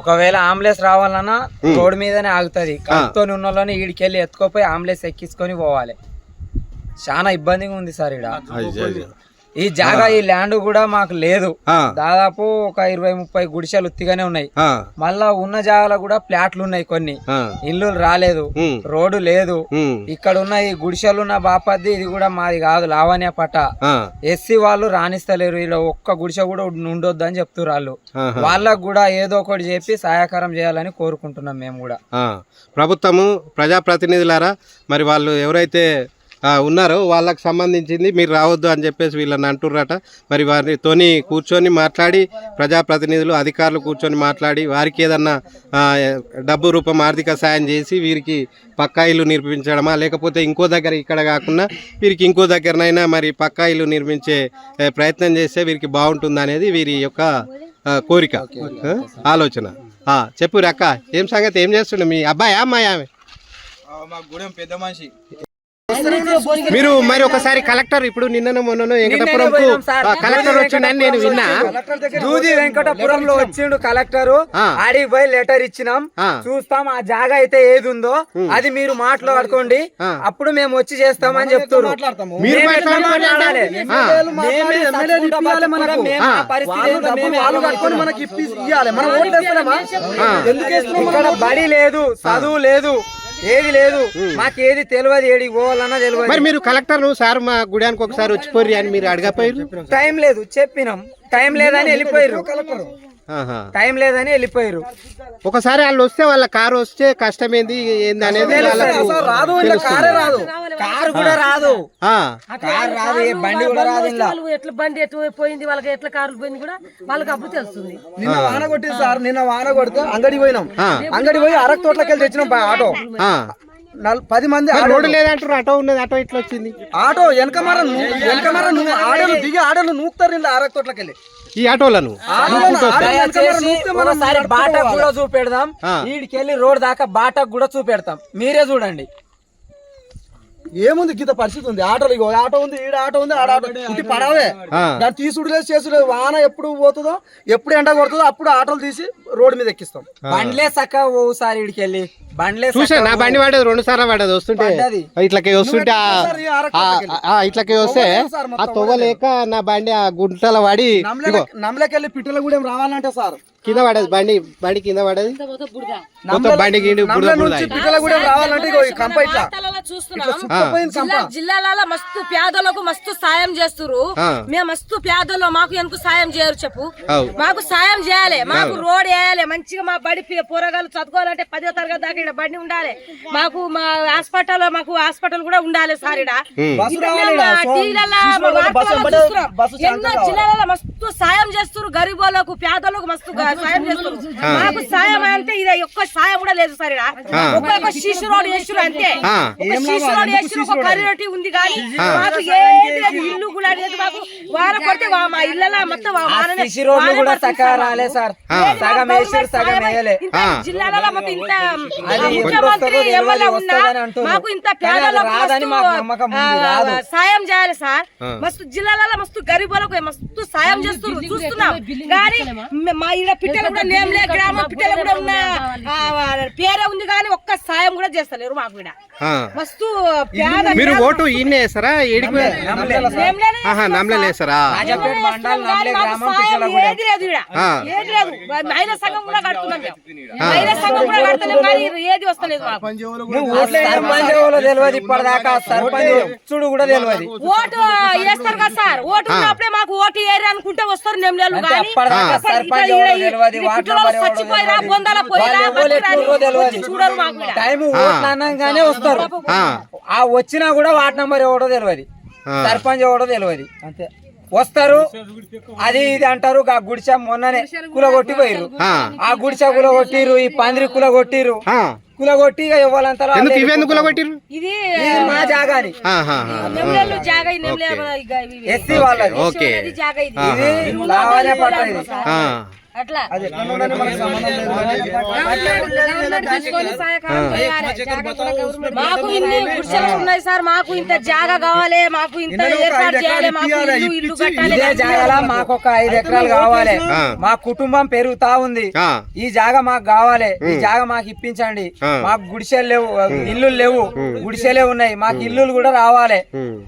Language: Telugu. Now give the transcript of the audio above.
ఒకవేళ అంబులెన్స్ రావాలన్నా రోడ్ మీదనే ఆగుతుంది. కడుపుతో ఉన్న వాళ్ళని ఈడికెళ్ళి ఎత్తుకోపోయి అంబులెన్స్ ఎక్కించుకొని పోవాలి. చాలా ఇబ్బందిగా ఉంది సార్ ఇక్కడ. ఈ జాగా ఈ ల్యాండ్ కూడా మాకు లేదు. దాదాపు ఒక ఇరవై ముప్పై గుడిసెలు ఉత్తిగానే ఉన్నాయి. మళ్ళా ఉన్న జాగాలో కూడా ప్లాట్లు ఉన్నాయి కొన్ని. ఇల్లు రాలేదు. రోడ్డు లేదు. ఇక్కడ ఉన్న ఈ గుడిసెలు ఉన్న బాపద్ది ఇది కూడా మాది కాదు లావణ్య పట్ట. ఆ, ఎస్సీ వాళ్ళు రాణిస్తలేరు. ఇలా ఒక్క గుడిసె కూడా ఉండొద్దు అని చెప్తున్నారు వాళ్ళు. వాళ్ళకు కూడా ఏదో ఒకటి చెప్పి సహాయకరం చేయాలని కోరుకుంటున్నాం మేము కూడా. ప్రభుత్వము ప్రజాప్రతినిధులారా మరి వాళ్ళు ఎవరైతే ఉన్నారో. వాళ్ళకి సంబంధించింది మీరు రావద్దు అని చెప్పేసి వీళ్ళని అంటుర్రట. మరి వారితోని కూర్చొని మాట్లాడి ప్రజాప్రతినిధులు అధికారులు కూర్చొని మాట్లాడి వారికి ఏదన్నా డబ్బు రూపం ఆర్థిక సాయం చేసి వీరికి పక్కా ఇల్లు నిర్మించడమా? లేకపోతే ఇంకో దగ్గర ఇక్కడ కాకుండా వీరికి ఇంకో దగ్గరనైనా మరి పక్కా ఇల్లు నిర్మించే ప్రయత్నం చేస్తే వీరికి బాగుంటుంది అనేది వీరి యొక్క కోరిక. ఆలోచన. చెప్పు అక్క ఏం సంగతి? ఏం చేస్తుండే మీ అబ్బాయి అమ్మాయి ఆమె? మా గూడెం పెద్ద మనిషి. మీరు మరి ఒకసారి కలెక్టర్ ఇప్పుడు నిన్న మొన్న వెంకటపురంకు. ఆ, కలెక్టర్ వచ్చిండని నేను విన్నా. దూది వెంకటపురంలో వచ్చిండు కలెక్టర్. ఆడికి పోయి లెటర్ ఇచ్చినాం. చూస్తాం ఆ జాగా అయితే ఏది ఉందో. అది మీరు మాట్లాడుకోండి. అప్పుడు మేము వచ్చి చేస్తామని చెప్తున్నారు బడి లేదు చదువు లేదు. ఏది లేదు. మాకు ఏది తెలియదు ఏడికి పోవాలన్నా మరి తెలియదు మీరు కలెక్టర్ సార్ మా గుడానికి ఒకసారి వచ్చిపోర్రి అని మీరు అడగపోయారు టైం లేదు చెప్పినాం. టైం లేదని వెళ్ళిపోయారు ఆహా. టైం లేదని వెళ్ళిపోయారు. ఒకసారి వాళ్ళు వస్తే వాళ్ళ కారు వస్తే కష్టం ఏంది ఏంది అనేది రాదు ఇలా కారే రాదు. కారు కూడా రాదు. ఆ, కారు రాదు ఏ బండి కూడా రాదు ఇలా వాళ్ళు ఎట్లా బండి ఎటు పోయింది వాళ్ళకి ఎట్లా కార్లు పోయింది కూడా వాళ్ళకి అప్పుడు తెలుస్తుంది. నిన్న వాన కొట్టింది సార్ నిన్న వాన కొడితే అంగడి పోయినాం. ఆ. అంగడి పోయి అరకు తోటలోకి వెళ్ళి తెచ్చినాం ఆటో. పది మంది రోడ్డు లేదంటారు ఆటో ఉన్నది ఆటో ఇట్లా వచ్చింది. ఆటో వెనక మర వెనక మర నువ్వు ఆడలు దిగి ఆడలు నూకుతారు ఇలా అరకు తోటలోకి వెళ్ళి ఈ ఆటోలను? బాటకు కూడా చూపెడదాం. వీడికెళ్ళి రోడ్ దాకా బాటకు కూడా చూపెడతాం. మీరే చూడండి. ఏముంది గీత పరిస్థితి ఉంది? ఆటోలు ఇగో ఆటో ఉంది ఈడ ఆటో ఉంది ఆడ ఆటో. ఇది పడవే. దాన్ని తీసుడు లేదు చేసుడు వాన ఎప్పుడు పోతుందో ఎప్పుడు ఎండ కొడుతుందో అప్పుడు ఆటోలు తీసి రోడ్డు మీద ఎక్కిస్తాం. బండ్లే చక్క ఓసారి వీడికెళ్ళి బండ్లే చూసా నా బండి పడేది రెండు సార్లు పడేది వస్తుంటే. ఇట్లకి వస్తుంటే ఇట్లకి వస్తే ఆ తొవ్వలేక నా బండి ఆ గుంటల పడి నమ్మలకెళ్ళి పిట్టలగూడెం రావాలంటే సార్. కింద పడేది బండి బండి కింద పడేది. మొత్తం బండి గిండి రావాలంటే కంప ఇట్లా చూస్తున్నాం. జిల్లాలలో మస్తు పేదలకు మస్తు సాయం చేస్తురు. మేము మస్తు పేదలు మాకు ఎందుకు సాయం చేయరు చెప్పు. మాకు సాయం చేయాలి. మాకు రోడ్ వేయాలి. మంచిగా మా బడి పి- పోరగాళ్ళు చదువుకోవాలంటే పదో తరగతి దాకా ఇక్కడ బండి ఉండాలి. మాకు మా హాస్పిటల్ మాకు హాస్పిటల్ కూడా ఉండాలి సార్ చూసిన ఎన్నో జిల్లాలలో మస్తు సాయం చేస్తున్నారు గరీబులకు పేదలకు మస్తు సాయం చేస్తున్నారు. మాకు సాయం అంటే ఇది ఒక్క సాయం కూడా లేదు సార్ ఈడ. ఒక్కొక్క శిశు రోడ్ వేసురు అంతే. శిశు రోడ్ వేసురు ఒక కరియోటి ఉంది కానీ మాకు ఏది లేదు? ఇల్లు కూడా లేదు మాకు. వాన కొడితే వా- మా ఇళ్ళలో మొత్తం కూడా రాలే సార్. సగం వేసిరు సగం వేయలే. జిల్లాలలో మొత్తం ఇంత ముఖ్యమంత్రి ఎమ్మెల్యే ఉన్నా. మాకు ఇంత పేదలకు. సాయం చేయాలి సార్. మస్తు జిల్లాలలో మస్తు గరీబులకు మస్తు సాయం చేస్తున్నారు చూస్తున్నాం. కానీ మ- ఈడ పిట్టలు కూడా నేమ్లే గ్రామం పిట్టలు కూడా ఉన్న ఆ, పేరే ఉంది కానీ ఒక్క సాయం కూడా చేస్తలేరు మాకు ఆ. మస్తు పేద మీరు ఓటు ఈయనే వేస్తారా? వేస్తారా. ఏది లేదు. ఏది లేదు. మహిళా సంఘం కూడా కడుతున్నాం మహిళా సంఘం కూడా కడతలేం కానీ ఏది వస్తలేదు మాకు? సర్పంచ్ ఎవరో తెలియదు ఇప్పటిదాకా సర్పంచ్ వచ్చుడు కూడా తెలియదు ఓటు వేస్తారు కదా సార్? ఓటు ఉన్నప్పుడే మాకు ఓటు ఏరి అనుకుంటే వస్తారు చచ్చిపోయిరా తెలియదు. బొందల. చూడరు మాకు. టైం అనగానే వస్తారు. ఆ. వచ్చినా కూడా వార్డ్ నంబర్ ఎవడో తెలియదు. సర్పంచ్ ఎవడో తెలియదు అంతే. వస్తారు. అది ఇది అంటారు ఆ గుడిసె మొన్ననే కులగొట్టి పోయిర్రు ఆ. ఆ గుడిసె కులగొట్టిర్రు ఈ పందిరి కులగొట్టిర్రు. ఆ. కులగొట్టి ఇవ్వాలంతా ఎందుకు ఇవెందుకు కొట్టిరు ఇది మా జాగాని. ఎస్సీ వాళ్ళది. ఓకే. ఇది. లావానే పట్ట ఇది. అట్లా. అది మనకు సంబంధం లేదు. మాకు ఇన్ని గుడిసెలు ఉన్నాయి సార్. మాకు ఇంత జాగా కావాలి. మాకు ఇంత ఏర్పాటు చేయాలి. మాకు ఇల్లు ఇల్లు కట్టాలి. ఇదే జాగాలో? మాకు ఒక ఐదు ఎకరాలు కావాలి. మా కుటుంబం పెరుగుతా ఉంది. ఆ, ఈ జాగా మాకు కావాలి. ఈ జాగా మాకు ఇప్పించండి. మాకు గుడిసెలు లేవు ఇల్లు లేవు. గుడిసెలే ఉన్నాయి. మాకు ఇల్లులు కూడా రావాలి.